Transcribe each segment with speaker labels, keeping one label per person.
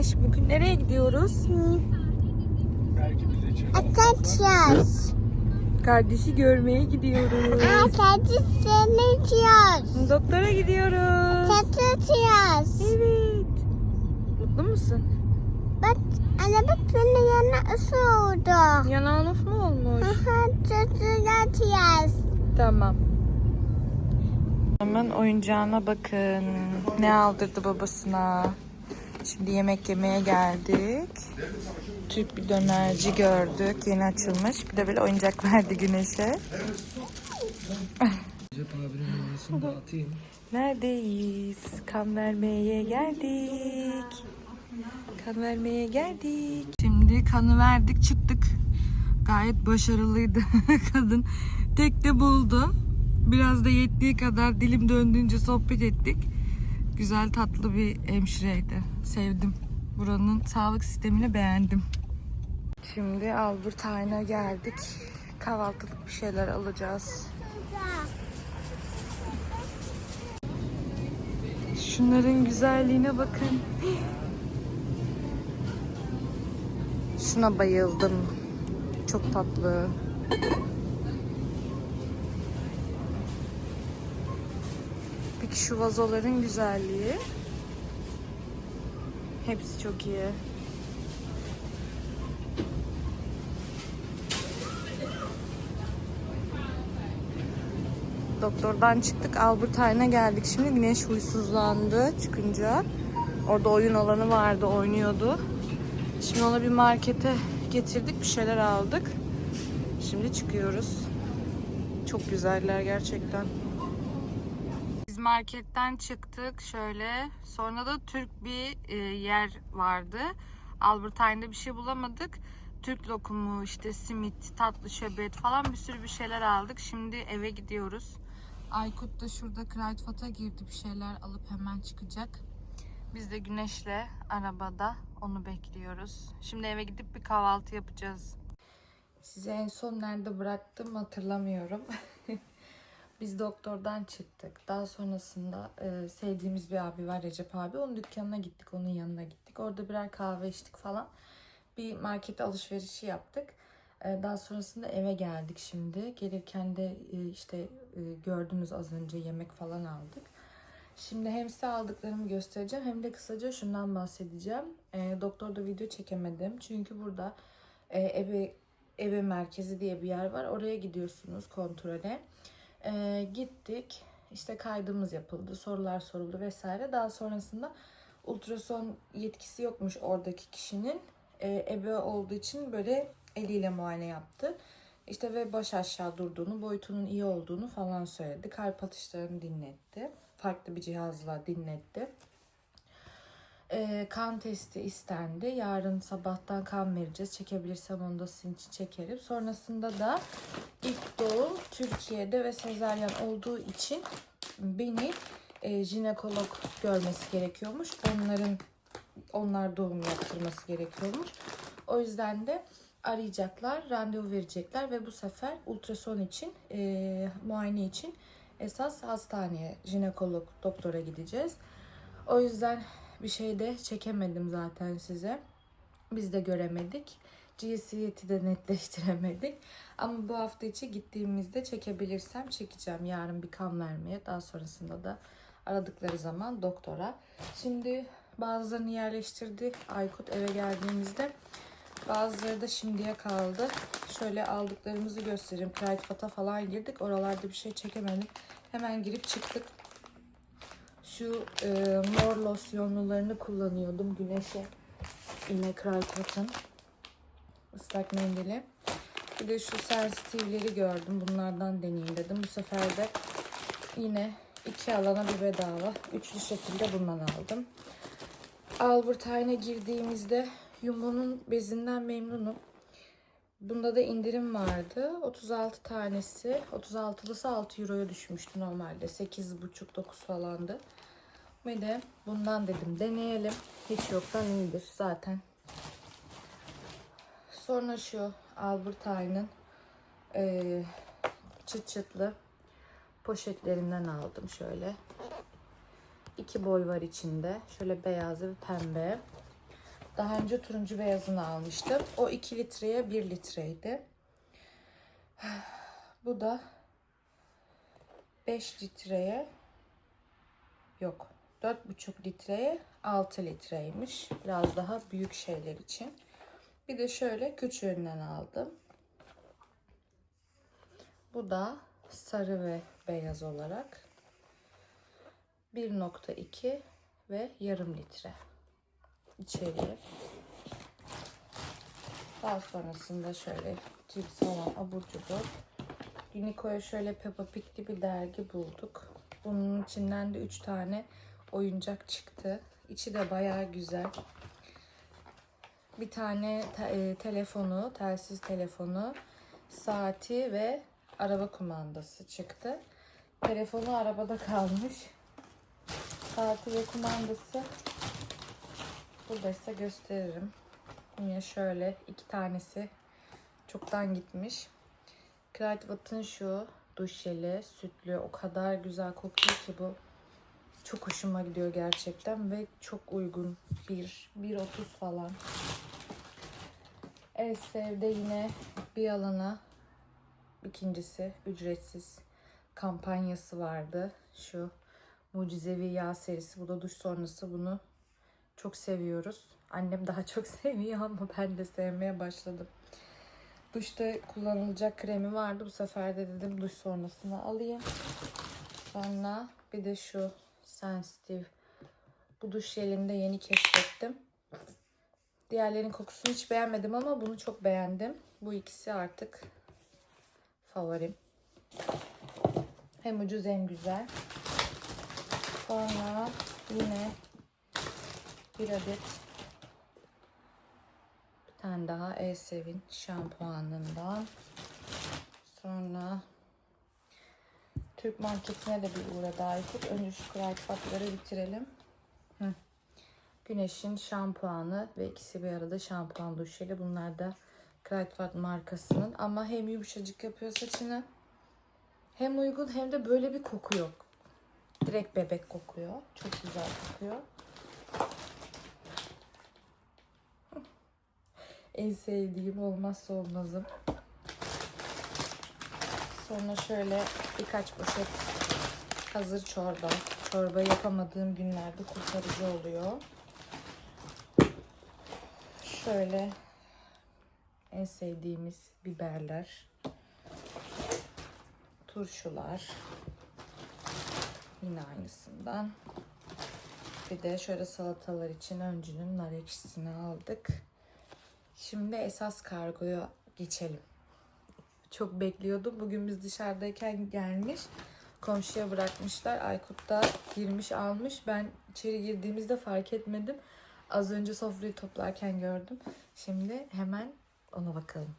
Speaker 1: Güneş bugün nereye gidiyoruz?
Speaker 2: Belki bize çek.
Speaker 3: Atacağız.
Speaker 1: Kardeşi görmeye gidiyoruz.
Speaker 3: Kardeşini içiyoruz.
Speaker 1: Doktora gidiyoruz.
Speaker 3: Tatacağız.
Speaker 1: Evet. Mutlu musun?
Speaker 3: Bak anne bak benim yana ısı oldu.
Speaker 1: Yanağın of mu olmuş?
Speaker 3: Aha tatacağız.
Speaker 1: Tamam. Hemen oyuncağına bakın. Ne aldırdı babasına. Şimdi yemek yemeye geldik. Türk bir dönerci gördük. Yeni açılmış. Bir de böyle oyuncak verdi Güneş'e. Neredeyiz? Kan vermeye geldik. Kan vermeye geldik. Şimdi kanı verdik çıktık. Gayet başarılıydı kadın. Tek de buldu. Biraz da yettiği kadar dilim döndüğünce sohbet ettik. Güzel tatlı bir hemşireydi. Sevdim. Buranın sağlık sistemini beğendim. Şimdi Albert Heijn'a geldik. Kahvaltılık bir şeyler alacağız. Şunların güzelliğine bakın. Şuna bayıldım. Çok tatlı. Peki şu vazoların güzelliği. Hepsi çok iyi. Doktordan çıktık. Albert Heijn'a geldik. Şimdi güneş huysuzlandı çıkınca. Orada oyun alanı vardı, oynuyordu. Şimdi ona bir markete getirdik, bir şeyler aldık. Şimdi çıkıyoruz. Çok güzeller gerçekten. Marketten çıktık şöyle. Sonra da Türk bir e, yer vardı. Albert Heijn'de bir şey bulamadık. Türk lokumu, işte simit, tatlı şöbet falan bir sürü bir şeyler aldık. Şimdi eve gidiyoruz. Aykut da şurada Kraytfat'a girdi bir şeyler alıp hemen çıkacak. Biz de Güneş'le arabada onu bekliyoruz. Şimdi eve gidip bir kahvaltı yapacağız. Size en son nerede bıraktım hatırlamıyorum. Biz doktordan çıktık. Daha sonrasında e, sevdiğimiz bir abi var Recep abi. Onun dükkanına gittik, onun yanına gittik. Orada birer kahve içtik falan. Bir market alışverişi yaptık. E, daha sonrasında eve geldik şimdi. Gelirken de e, işte e, gördünüz az önce yemek falan aldık. Şimdi hem size aldıklarımı göstereceğim hem de kısaca şundan bahsedeceğim. E, doktorda video çekemedim. Çünkü burada e, ebe, ebe merkezi diye bir yer var. Oraya gidiyorsunuz kontrole. E, gittik. İşte kaydımız yapıldı. Sorular soruldu vesaire. Daha sonrasında ultrason yetkisi yokmuş oradaki kişinin. E, ebe olduğu için böyle eliyle muayene yaptı. İşte ve baş aşağı durduğunu, boyutunun iyi olduğunu falan söyledi. Kalp atışlarını dinletti. Farklı bir cihazla dinletti. Ee, kan testi istendi. Yarın sabahtan kan vereceğiz. Çekebilirsem onu da sizin için çekerim. Sonrasında da ilk doğum Türkiye'de ve sezaryen olduğu için beni e, jinekolog görmesi gerekiyormuş. Onların onlar doğum yaptırması gerekiyormuş. O yüzden de arayacaklar, randevu verecekler ve bu sefer ultrason için, e, muayene için esas hastaneye, jinekolog doktora gideceğiz. O yüzden bir şey de çekemedim zaten size. Biz de göremedik. Cinsiyeti de netleştiremedik. Ama bu hafta içi gittiğimizde çekebilirsem çekeceğim. Yarın bir kan vermeye. Daha sonrasında da aradıkları zaman doktora. Şimdi bazılarını yerleştirdi Aykut eve geldiğimizde. Bazıları da şimdiye kaldı. Şöyle aldıklarımızı göstereyim. Kraytfat'a falan girdik. Oralarda bir şey çekemedik. Hemen girip çıktık. Şu e, mor losyonlularını kullanıyordum güneşe. Yine Kraytfat'ın ıslak mendili. Bir de şu sensitivleri gördüm. Bunlardan deneyeyim dedim. Bu sefer de yine iki alana bir bedava. Üçlü şekilde bundan aldım. Albert Heijn'e girdiğimizde Jumbo'nun bezinden memnunum. Bunda da indirim vardı. 36 tanesi. 36'lısı 6 euroya düşmüştü normalde. 8,5-9 falandı. Ve de bundan dedim deneyelim. Hiç yoktan iyidir zaten. Sonra şu Albert Heijn'ın eee çıt çıtlı poşetlerinden aldım şöyle. İki boy var içinde. Şöyle beyaz ve pembe. Daha önce turuncu beyazını almıştım. O 2 litreye 1 litreydi. Bu da 5 litreye yok 4,5 litreye 6 litreymiş. Biraz daha büyük şeyler için. Bir de şöyle küçüğünden aldım. Bu da sarı ve beyaz olarak 1.2 ve yarım litre içeriye. Daha sonrasında şöyle cips falan abur cubur. Unico'ya şöyle Peppa Pig'li bir dergi bulduk. Bunun içinden de 3 tane oyuncak çıktı. İçi de bayağı güzel. Bir tane te- e, telefonu, telsiz telefonu, saati ve araba kumandası çıktı. Telefonu arabada kalmış. Saati ve kumandası buradaysa gösteririm. Yine şöyle iki tanesi çoktan gitmiş. Kruidvat'ın şu duş jeli sütlü o kadar güzel kokuyor ki bu. Çok hoşuma gidiyor gerçekten ve çok uygun. 1 1.30 falan. Elsev'de yine bir alana ikincisi ücretsiz kampanyası vardı. Şu Mucizevi Yağ serisi. Bu da duş sonrası bunu çok seviyoruz. Annem daha çok seviyor ama ben de sevmeye başladım. Duşta kullanılacak kremi vardı. Bu sefer de dedim duş sonrasını alayım. Sonra bir de şu Sensitive. Bu duş jelini de yeni keşfettim. Diğerlerinin kokusunu hiç beğenmedim ama bunu çok beğendim. Bu ikisi artık favorim. Hem ucuz hem güzel. Sonra yine bir adet bir tane daha Elsev'in şampuanından. Sonra Türk marketine de bir uğradı Aykut. Önce şu kırayfatları bitirelim. Hı. Güneş'in şampuanı ve ikisi bir arada şampuan duş jeli. Bunlar da Kruidvat markasının. Ama hem yumuşacık yapıyor saçını. Hem uygun hem de böyle bir koku yok. Direkt bebek kokuyor. Çok güzel kokuyor. En sevdiğim olmazsa olmazım. Sonra şöyle birkaç poşet hazır çorba. Çorba yapamadığım günlerde kurtarıcı oluyor. Şöyle en sevdiğimiz biberler, turşular. Yine aynısından. Bir de şöyle salatalar için öncünün nar ekşisini aldık. Şimdi esas kargoya geçelim. Çok bekliyordum. Bugün biz dışarıdayken gelmiş. Komşuya bırakmışlar. Aykut da girmiş almış. Ben içeri girdiğimizde fark etmedim. Az önce sofrayı toplarken gördüm. Şimdi hemen ona bakalım.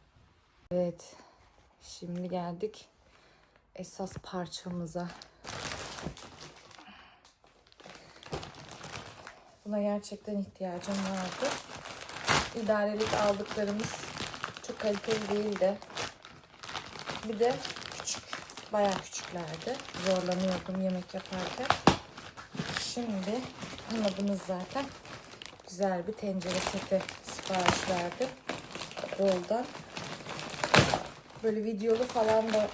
Speaker 1: Evet. Şimdi geldik esas parçamıza. Buna gerçekten ihtiyacım vardı. İdarelik aldıklarımız çok kaliteli değildi. Bir de küçük, bayağı küçüklerdi. Zorlanıyordum yemek yaparken. Şimdi anladınız zaten. Güzel bir tencere seti sipariş verdim. Boldan. Böyle videolu falan da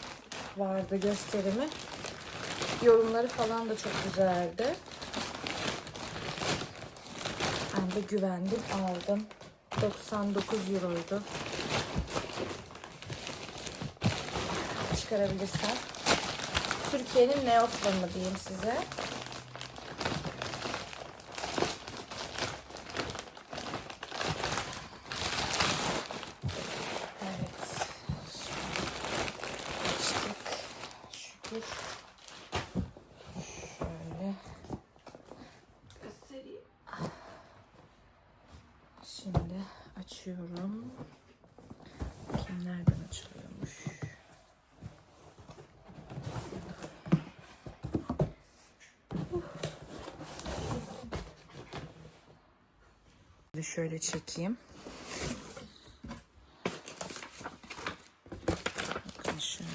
Speaker 1: vardı gösterimi. Yorumları falan da çok güzeldi. Ben de güvendim aldım. 99 euroydu. Çıkarabilirsem. Türkiye'nin neoplanı diyeyim size. Şöyle. Şimdi açıyorum. Şimdi şöyle çekeyim. Şöyle.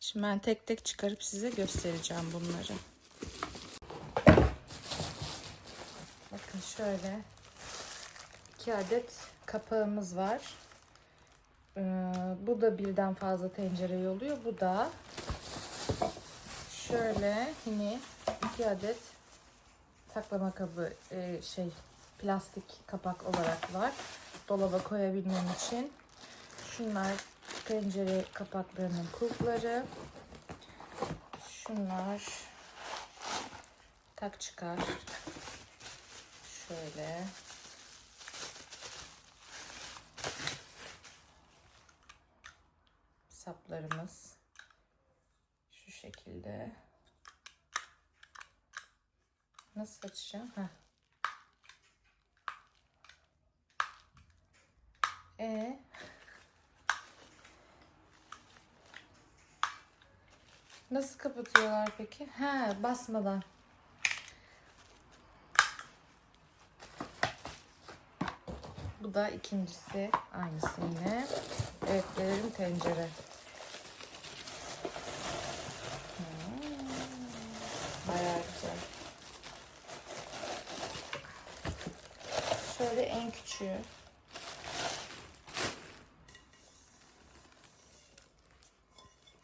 Speaker 1: Şimdi ben tek tek çıkarıp size göstereceğim bunları. Bakın şöyle iki adet kapağımız var. Ee, bu da birden fazla tencereye oluyor. Bu da şöyle hani 2 adet saklama kabı e, şey plastik kapak olarak var. Dolaba koyabilmem için. Şunlar pencere kapaklarının kulpları. Şunlar tak çıkar. Şöyle. Saplarımız şu şekilde. Nasıl açacağım? Heh. E Nasıl kapatıyorlar peki? He, basmadan. Bu da ikincisi. Aynısı yine. Evet, gelelim tencere. Hmm, Bayağı güzel. Küçüğü.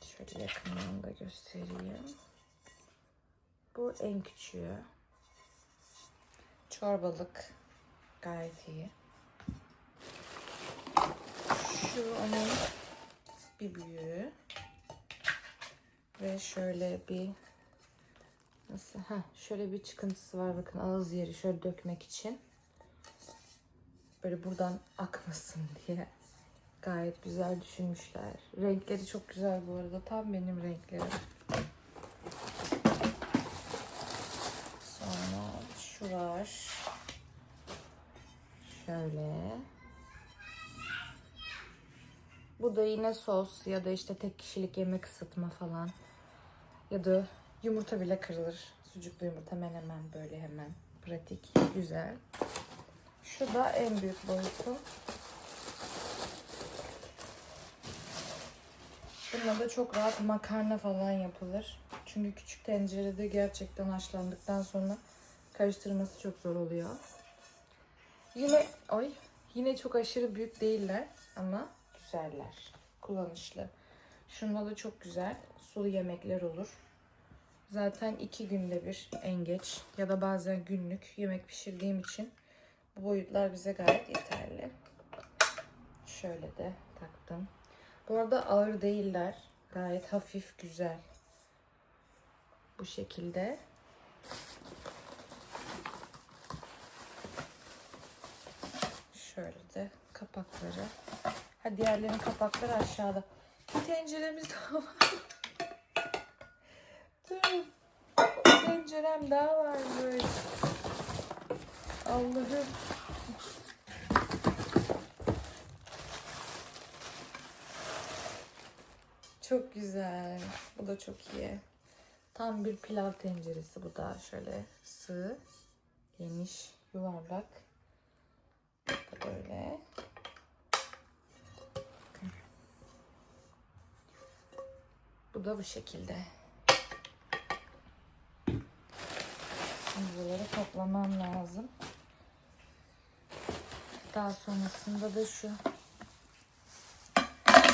Speaker 1: Şöyle yakından da göstereyim. Bu en küçüğü. Çorbalık. Gayet iyi. Şu onun bir büyüğü. Ve şöyle bir nasıl ha şöyle bir çıkıntısı var bakın ağız yeri şöyle dökmek için. Böyle buradan akmasın diye. Gayet güzel düşünmüşler. Renkleri çok güzel bu arada. Tam benim renklerim. Sonra şu var. Şöyle. Bu da yine sos ya da işte tek kişilik yemek ısıtma falan. Ya da yumurta bile kırılır. Sucuklu yumurta menemen böyle hemen. Pratik, güzel. Şu da en büyük boyutu. Bununla da çok rahat makarna falan yapılır. Çünkü küçük tencerede gerçekten haşlandıktan sonra karıştırması çok zor oluyor. Yine oy yine çok aşırı büyük değiller ama güzeller. Kullanışlı. Şunda da çok güzel sulu yemekler olur. Zaten iki günde bir en geç ya da bazen günlük yemek pişirdiğim için boyutlar bize gayet yeterli. Şöyle de taktım. Bu arada ağır değiller. Gayet hafif, güzel. Bu şekilde. Şöyle de kapakları. Ha diğerlerinin kapakları aşağıda. Bir tenceremiz daha var. Dur. Tencerem daha var böyle. Çok güzel. Bu da çok iyi. Tam bir pilav tenceresi bu da şöyle sığ, geniş, yuvarlak. Böyle. Bu da bu şekilde. Şimdi buraları toplamam lazım. Daha sonrasında da şu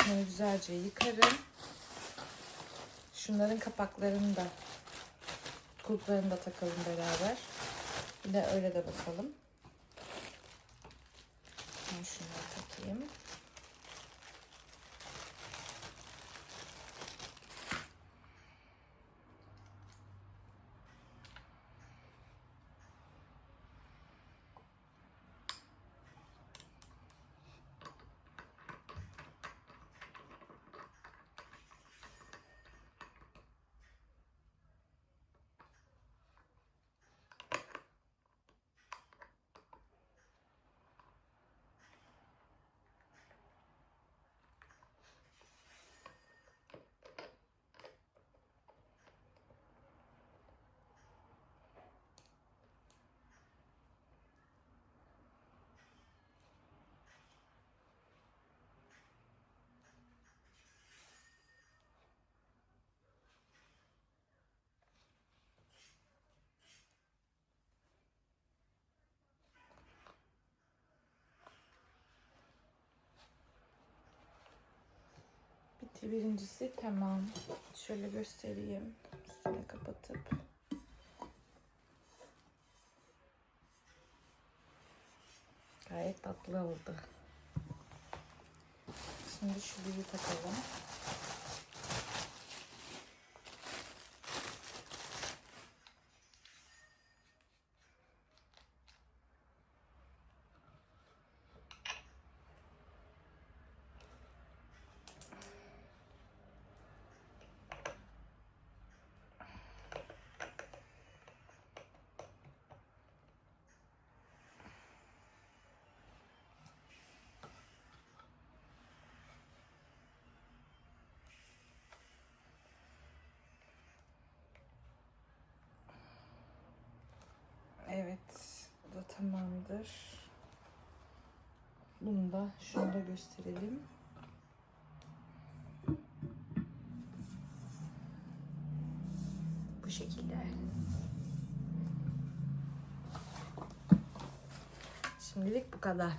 Speaker 1: Bunları güzelce yıkarım. Şunların kapaklarını da kulplarını da takalım beraber. Bir de öyle de bakalım. Ben şunları takayım. Şuradaki birincisi tamam. Şöyle göstereyim. Üstüne kapatıp. Gayet tatlı oldu. Şimdi şu büyüğü takalım. Evet, bu da tamamdır. Bunu da şunu da gösterelim. Bu şekilde. Şimdilik bu kadar.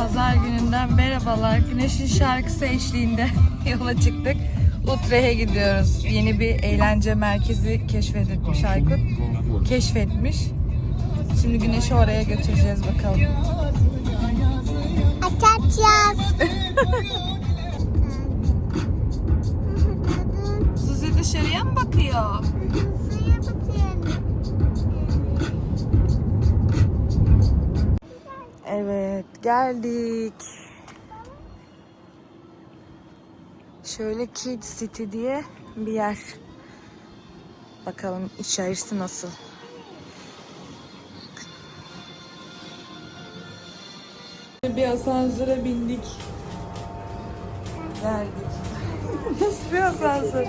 Speaker 1: Pazar gününden merhabalar. Güneşin şarkısı eşliğinde yola çıktık. Utrecht'e gidiyoruz. Yeni bir eğlence merkezi keşfetmiş Aykut. Keşfetmiş. Şimdi Güneş'i oraya götüreceğiz bakalım.
Speaker 3: Açacağız.
Speaker 1: Evet geldik. Şöyle Kid City diye bir yer. Bakalım içerisi nasıl. Bir asansöre bindik. Geldik. Nasıl bir asansör?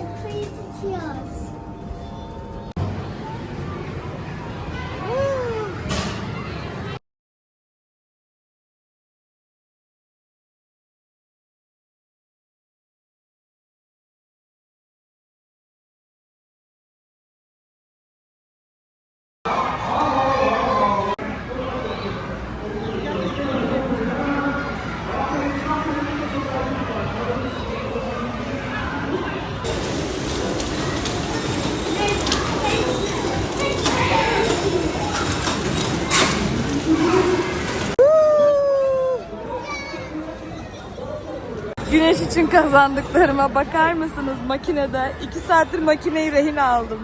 Speaker 1: Güneş için kazandıklarıma bakar mısınız makinede? 2 saattir makineyi rehin aldım.